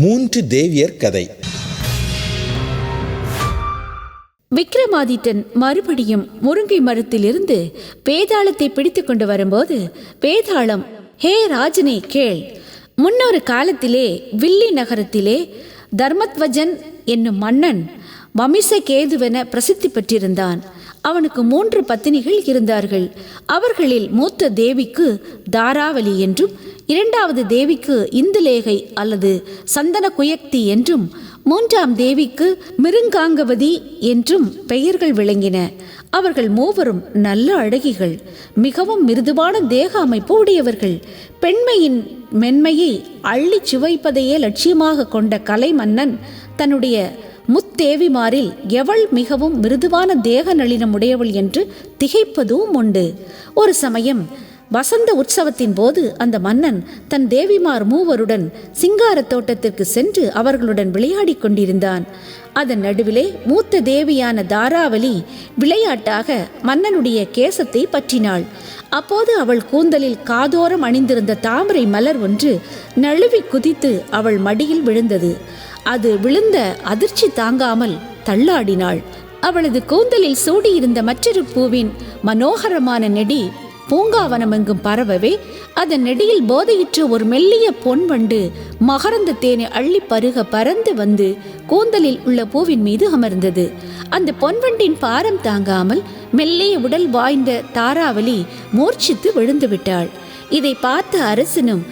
மூன்று தேவியர் கதை. விக்ரமாதித்தன் மறுபடியும் முருங்கை மரத்திலிருந்து வேதாளத்தை பிடித்து கொண்டு வரும்போது வேதாளம் ஹே ராஜனே கேள். முன்னொரு காலத்திலே வில்லி நகரத்திலே தர்மத்வஜன் என்னும் மன்னன் வமிசகேதுவென பிரசித்தி பெற்றிருந்தான். அவனுக்கு மூன்று பத்தினிகள் இருந்தார்கள். அவர்களில் மூத்த தேவிக்கு தாராவலி என்றும் இரண்டாவது தேவிக்கு இந்துலேகை அல்லது சந்தன குயக்தி என்றும் மூன்றாம் தேவிக்கு மிருங்காங்கவதி என்றும் பெயர்கள் விளங்கின. அவர்கள் மூவரும் நல்ல அழகிகள் மிகவும் மிருதுவான தேக அமைப்பு உடையவர்கள். பெண்மையின் மென்மையை அள்ளிச் சுவைப்பதையே லட்சியமாக கொண்ட கலைமன்னன் தன்னுடைய முத்தேவிமாரில் எவள் மிகவும் மிருதுவான தேக நளினம் உடையவள் என்று திகைப்பதும் உண்டு. ஒரு சமயம் வசந்த உற்சவத்தின் போது அந்த மன்னன் தன் தேவிமார் மூவருடன் சிங்காரத் தோட்டத்திற்கு சென்று அவர்களுடன் விளையாடிக் கொண்டிருந்தான். அதன் நடுவிலே மூத்த தேவியான தாராவலி விளையாட்டாக மன்னனுடைய கேசத்தை பற்றினாள். அப்போது அவள் கூந்தலில் காதோரம் அணிந்திருந்த தாமரை மலர் ஒன்று நழுவி குதித்து அவள் மடியில் விழுந்தது. அது விழுந்த அதிர்ச்சி தாங்காமல் தள்ளாடினாள். அவளது கூந்தலில் சூடியிருந்த மற்றொரு பூவின் மனோகரமான நெடி பூங்காவனமெங்கும் பரவவே அதன் நெடியில் போதையுற்ற ஒரு மெல்லிய பொன்வண்டு மகரந்த தேனை அள்ளி பருக பறந்து வந்து கூந்தலில் உள்ள பூவின் மீது அமர்ந்தது. அந்த பொன்வண்டின் பாரம் தாங்காமல் மெல்லிய உடல் வாய்ந்த தாராவலி மூர்ச்சித்து விழுந்து விட்டாள் இதை பார்த்த அரசனும்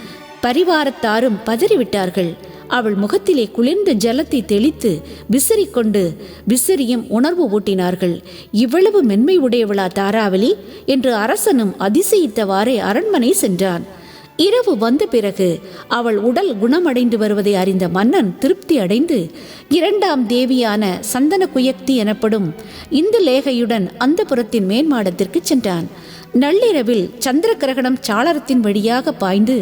பரிவாரத்தாரும் பதறிவிட்டார்கள். அவள் முகத்திலே குளிர்ந்த ஜலத்தை தெளித்து விசிறிக்கொண்டு விசிறியும் உணர்வு ஊட்டினார்கள். இவ்வளவு மென்மை உடையவளா தாராவளி? என்று அரசனும் அதிசயித்தவாறே அரண்மனை சென்றான். இரவு வந்த பிறகு அவள் உடல் குணமடைந்து வருவதை அறிந்த மன்னன் திருப்தி அடைந்து இரண்டாம் தேவியான சந்தன குயக்தி எனப்படும் இந்த லேகையுடன் அந்த புறத்தின் மேன்மாடத்திற்கு சென்றான். நள்ளிரவில் சந்திர கிரகணம் சாளரத்தின் வழியாக பாய்ந்து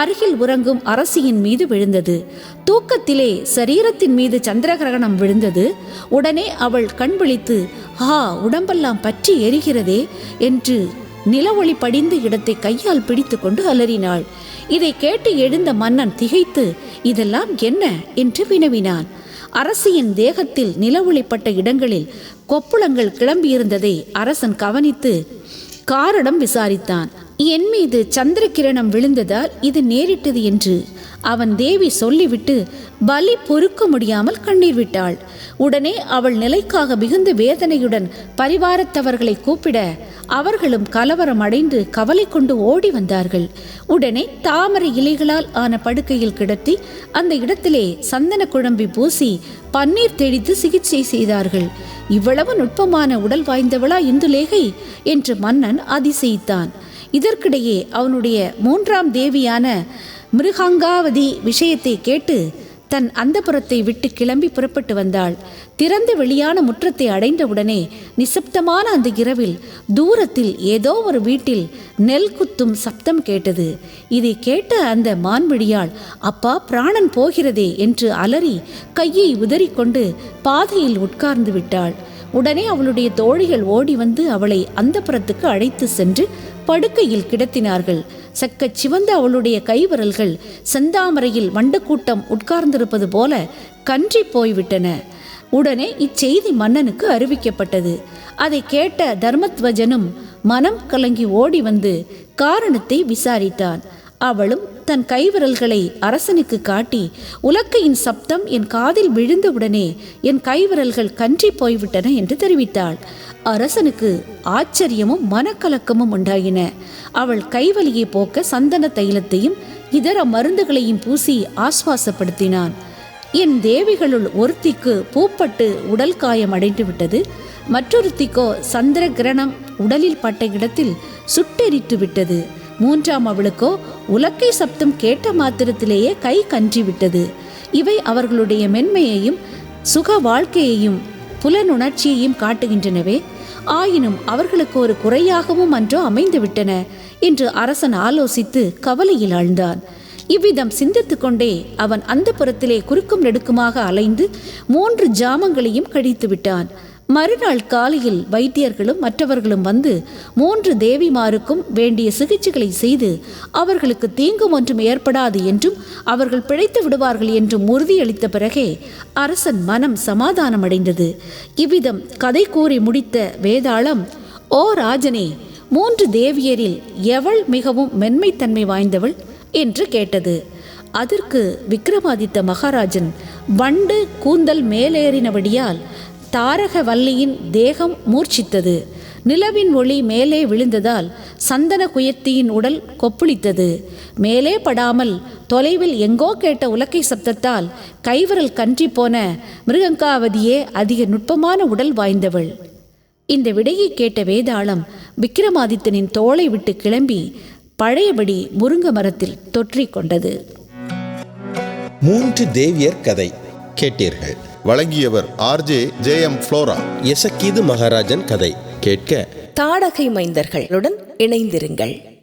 அருகில் உறங்கும் அரசியின் மீது விழுந்தது. தூக்கத்திலே சரீரத்தின் மீது சந்திர கிரகணம் விழுந்தது. உடனே அவள் கண் விழித்து ஆ உடம்பெல்லாம் பற்றி எரிகிறதே என்று நிலவொளி படிந்த இடத்தை கையால் பிடித்து கொண்டு அலறினாள். இதை கேட்டு எழுந்த மன்னன் திகைத்து இதெல்லாம் என்ன? என்று வினவினான். அரசியின் தேகத்தில் நிலவொளிப்பட்ட இடங்களில் கொப்புளங்கள் கிளம்பியிருந்ததை அரசன் கவனித்து காரணம் விசாரித்தான். என் மீது சந்திரகிரணம் விழுந்ததால் இது நேரிட்டது என்று. அவன் தேவி சொல்லிவிட்டு பலி பொறுக்க முடியாமல் கண்ணீர் விட்டாள். உடனே அவள் நிலைக்காக மிகுந்த வேதனையுடன் பரிவாரத்தவர்களை கூப்பிட அவர்களும் கலவரம் அடைந்து கவலை கொண்டு ஓடி வந்தார்கள். உடனே தாமரை இலைகளால் ஆன படுக்கையில் கிடத்தி அந்த இடத்திலே சந்தன குழம்பி பூசி பன்னீர் தெளித்து சிகிச்சை செய்தார்கள். இவ்வளவு நுட்பமான உடல் வாய்ந்தவளா இந்துலேகை? என்று மன்னன் அதிசயித்தான். இதற்கிடையே அவனுடைய மூன்றாம் தேவியான மிருகாங்காவதி விஷயத்தை கேட்டு தன் அந்தபுரத்தை விட்டு கிளம்பி புறப்பட்டு வந்தாள். திறந்து வெளியான முற்றத்தை அடைந்தவுடனே நிசப்தமான அந்த இரவில் தூரத்தில் ஏதோ ஒரு வீட்டில் நெல் குத்தும் சப்தம் கேட்டது. இதை கேட்ட அந்த மான்விழியாள் அப்பா பிராணன் போகிறதே என்று அலறி கையை உதறிக்கொண்டு பாதையில் உட்கார்ந்து விட்டாள். உடனே அவளுடைய தோழிகள் ஓடி வந்து அவளை அந்தப்புறத்துக்கு அழைத்து சென்று படுக்கையில் கிடத்தினார்கள். சக்கச் சிவந்த அவளுடைய கைவிரல்கள் செந்தாமரையில் வண்டக்கூட்டம் உட்கார்ந்திருப்பது போல கன்றி போய்விட்டன. உடனே இச்செய்தி மன்னனுக்கு அறிவிக்கப்பட்டது. அதை கேட்ட தர்மத்வஜனும் மனம் கலங்கி ஓடி வந்து காரணத்தை விசாரித்தான். அவளும் தன் கைவிரல்களை அரசனுக்கு காட்டி உலக்கையின் சப்தம் என் காதில் விழுந்தவுடனே என் கைவிரல்கள் கன்றி போய்விட்டன என்று தெரிவித்தாள். அரசனுக்கு ஆச்சரியமும் மனக்கலக்கமும் உண்டாயின. அவள் கைவலியை போக்க சந்தன தைலத்தையும் இதர மருந்துகளையும் பூசி ஆஸ்வாசப்படுத்தினான். என் தேவிகளுள் ஒருத்திக்கு பூப்பட்டு உடல் காயம் அடைந்து விட்டது மற்றொருத்திக்கோ சந்திர கிரணம் உடலில் பட்ட இடத்தில் சுட்டெரித்து விட்டது மூன்றாம் அவளுக்கோ உலக்கை சப்தம் கேட்ட மாத்திரத்திலேயே கை கன்றி விட்டது இவை அவர்களுடைய மென்மையையும் சுக வாழ்க்கையையும் புலனுணர்ச்சியையும் காட்டுகின்றனவே. ஆயினும் அவர்களுக்கு ஒரு குறையாகவும் அன்றோ அமைந்துவிட்டன என்று அரசன் ஆலோசித்து கவலையில் ஆழ்ந்தான். இவ்விதம் சிந்தித்து கொண்டே அவன் அந்த புறத்திலே குறுக்கும் நெடுக்குமாக அலைந்து மூன்று ஜாமங்களையும் கழித்து விட்டான் மறுநாள் காலையில் வைத்தியர்களும் மற்றவர்களும் வந்து மூன்று தேவிமாருக்கும் வேண்டிய சிகிச்சைகளை செய்து அவர்களுக்கு தீங்கும் ஒன்றும் ஏற்படாது என்றும் அவர்கள் பிழைத்து விடுவார்கள் என்றும் உறுதியளித்த பிறகே அரசன் மனம் சமாதானமடைந்தது. இவ்விதம் கதை கூறி முடித்த வேதாளம் ஓ ராஜனே மூன்று தேவியரில் எவள் மிகவும் மென்மைத்தன்மை வாய்ந்தவள்? என்று கேட்டது. அதற்கு விக்ரமாதித்த மகாராஜன் வண்டு கூந்தல் மேலேறினபடியால் தாரக வல்லியின் தேகம் மூர்ச்சித்தது. நிலவின் ஒளி மேலே விழுந்ததால் சந்தன குயத்தியின் உடல் கொப்புளித்தது. மேலே படாமல் தொலைவில் எங்கோ கேட்ட உலக்கை சப்தத்தால் கைவிரல் கன்றி போன மிருகங்காவதியே அதிக நுட்பமான உடல் வாய்ந்தவள். இந்த விடையை கேட்ட வேதாளம் விக்ரமாதித்தனின் தோளை விட்டு கிளம்பி பழையபடி முருங்க மரத்தில் தொற்றிக் கொண்டது. மூன்று தேவியர் கதை கேட்டீர்கள். வழங்கியவர் ஆர்ஜே ஜே எம் ஃப்ளோரா. எசக்கீது மகாராஜன் கதை. கேட்க. தாடகை மைந்தர்களுடன் இணைந்திருங்கள்.